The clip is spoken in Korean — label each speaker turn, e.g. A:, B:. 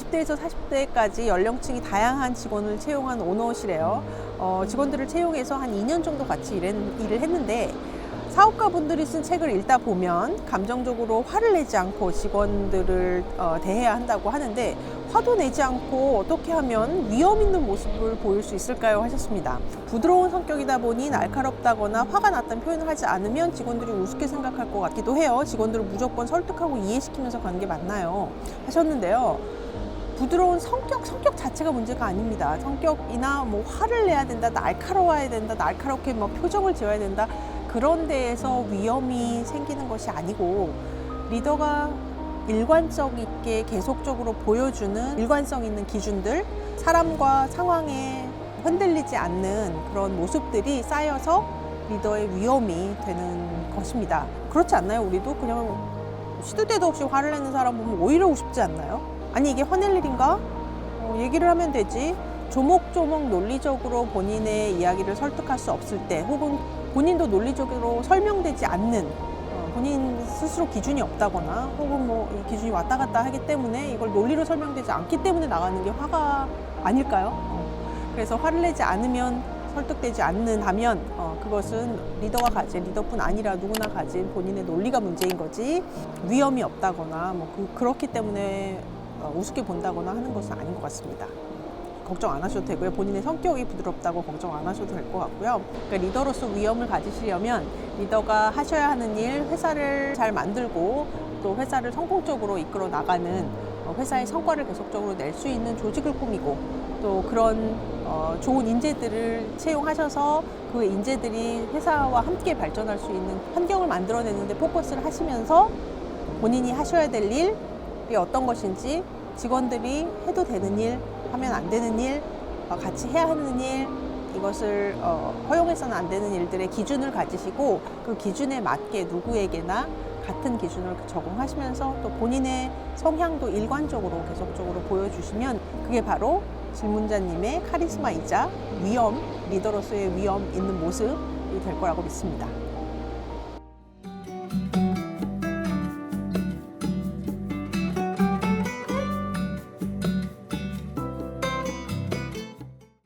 A: 20대에서 40대까지 연령층이 다양한 직원을 채용한 오너시래요. 어, 직원들을 채용해서 한 2년 정도 같이 일했, 일을 했는데 사업가분들이 쓴 책을 읽다 보면 감정적으로 화를 내지 않고 직원들을 어, 대해야 한다고 하는데 화도 내지 않고 어떻게 하면 위험 있는 모습을 보일 수 있을까요? 하셨습니다. 부드러운 성격이다 보니 날카롭다거나 화가 났다는 표현을 하지 않으면 직원들이 우습게 생각할 것 같기도 해요. 직원들을 무조건 설득하고 이해시키면서 가는 게 맞나요? 하셨는데요. 부드러운 성격, 성격 자체가 문제가 아닙니다. 성격이나 뭐 화를 내야 된다, 날카로워야 된다, 날카롭게 뭐 표정을 지어야 된다. 그런 데에서 위험이 생기는 것이 아니고 리더가 일관성 있게 계속적으로 보여주는 일관성 있는 기준들, 사람과 상황에 흔들리지 않는 그런 모습들이 쌓여서 리더의 위험이 되는 것입니다. 그렇지 않나요? 우리도 그냥 시도 때도 없이 화를 내는 사람 보면 오히려 우습지 않나요? 아니 이게 화낼 일인가? 어, 얘기를 하면 되지. 조목조목 논리적으로 본인의 이야기를 설득할 수 없을 때 혹은 본인도 논리적으로 설명되지 않는 어, 본인 스스로 기준이 없다거나 혹은 뭐이 기준이 왔다 갔다 하기 때문에 이걸 논리로 설명되지 않기 때문에 나가는 게 화가 아닐까요? 어, 그래서 화를 내지 않으면 설득되지 않는다면 어, 그것은 리더가 가진 리더뿐 아니라 누구나 가진 본인의 논리가 문제인 거지 위험이 없다거나 뭐 그, 그렇기 때문에 어, 우습게 본다거나 하는 것은 아닌 것 같습니다. 걱정 안 하셔도 되고요. 본인의 성격이 부드럽다고 걱정 안 하셔도 될 것 같고요. 그러니까 리더로서 위험을 가지시려면 리더가 하셔야 하는 일, 회사를 잘 만들고 또 회사를 성공적으로 이끌어 나가는 어, 회사의 성과를 계속적으로 낼 수 있는 조직을 꾸미고 또 그런 어, 좋은 인재들을 채용하셔서 그 인재들이 회사와 함께 발전할 수 있는 환경을 만들어내는데 포커스를 하시면서 본인이 하셔야 될 일 이 어떤 것인지 직원들이 해도 되는 일, 하면 안 되는 일, 어, 같이 해야 하는 일, 이것을 어, 허용해서는 안 되는 일들의 기준을 가지시고 그 기준에 맞게 누구에게나 같은 기준을 적용하시면서 또 본인의 성향도 일관적으로 계속적으로 보여주시면 그게 바로 질문자님의 카리스마이자 위험, 리더로서의 위험 있는 모습이 될 거라고 믿습니다.